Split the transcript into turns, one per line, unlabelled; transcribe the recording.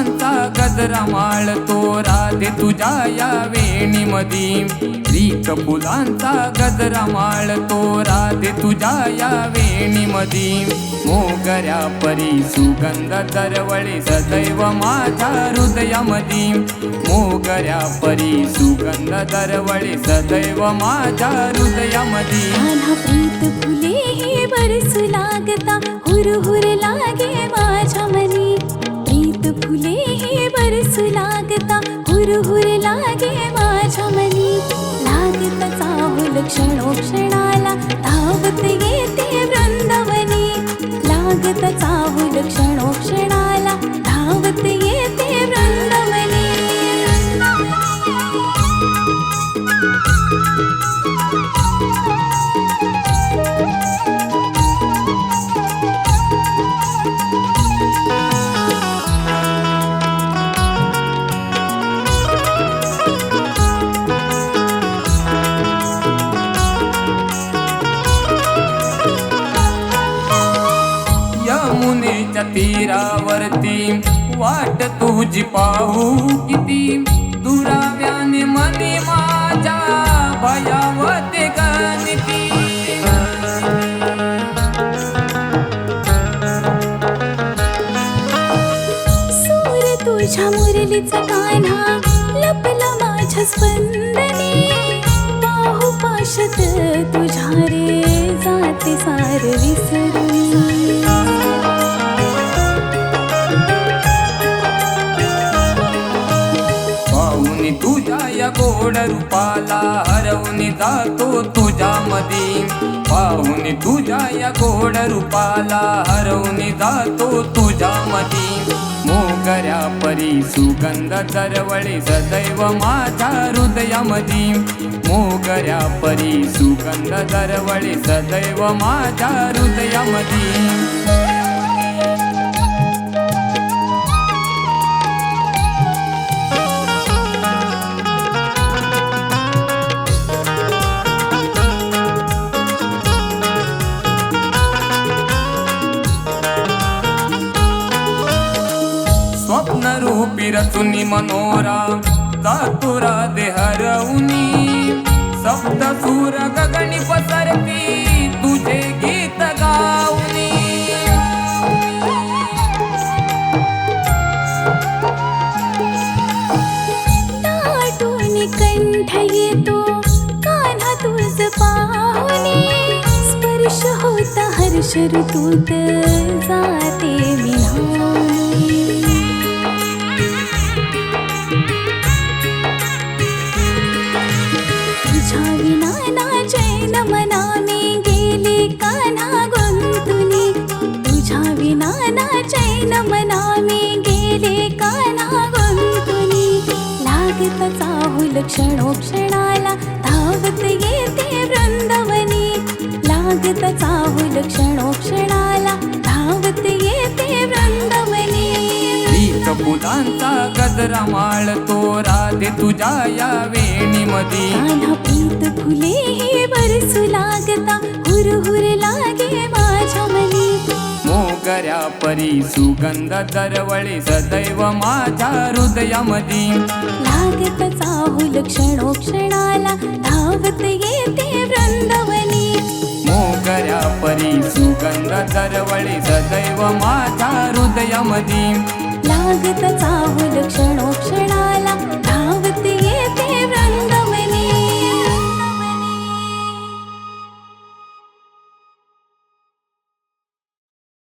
गजरा माळ तो राधे तुझ्या या वेणी मधी प्रीत फुलांचा गजरा माळ तो राधे तुझ्या या वेणी मधी मोगऱ्या परी सुगंध दरवळे सदैव माझ्या हृदयामधी. मोगऱ्या परी सुगंध दरवळे सदैव माझ्या हृदयामधी.
प्रीत फुले हे बरसू लागता. हुरहुर लागे माझ्या मनी. फुले हे बरसू लागता हुर हुर लागे माझ्या मनी. लागत चाहुल क्षणोक्षणा
यमुनेच्या तीरावरती. वाट तुझी पाहू किती? दुराव्याने मनी माझ्या भयावते गणिती.
सूर तुझ्या मुरलीचा कान्हा लपला माझ्या स्पंदने. पाहू पाशत तुझ्या रे जाते सार
विसर तुझ्या या गोड रूपाला हरवून जातो तुझ्या मधी. पाहून तुझ्या या गोड रूपाला हरवून जातो तुझ्या मधी. मोगऱ्या परी सुगंध दरवळे सदैव माझ्या हृदयामधी. मोगऱ्या परी सुगंध दरवळे सदैव माझ्या हृदयामधी. रचुनी मनोरा चातुरा देहरवनी सप्त सूर गगणी पसरती तुझे गीत गाऊनी.
दाटून कंठ येतो कान्हा तुझ पाहुणे स्पर्श होता हर्ष ऋतूत जाते विहाने चाहुल क्षणोक्षणाला धावत येते वृंदावनी. लागत चाहुल क्षणोक्षणाला धावत येते वृंदावनी.
प्रीत फुलांचा गजरा माळतो राधे तुझ्या या वेणीमधी
कान्हा फुले
परी सुगंध दरवळे सदैव माझ्या हृदयामधी.
लागत चाहुल क्षणोक्षणाला धावत येते वृंदावनी.
मोगऱ्या परी सुगंध दरवळे सदैव माझ्या हृदयामधी.
लागत चाहुल क्षण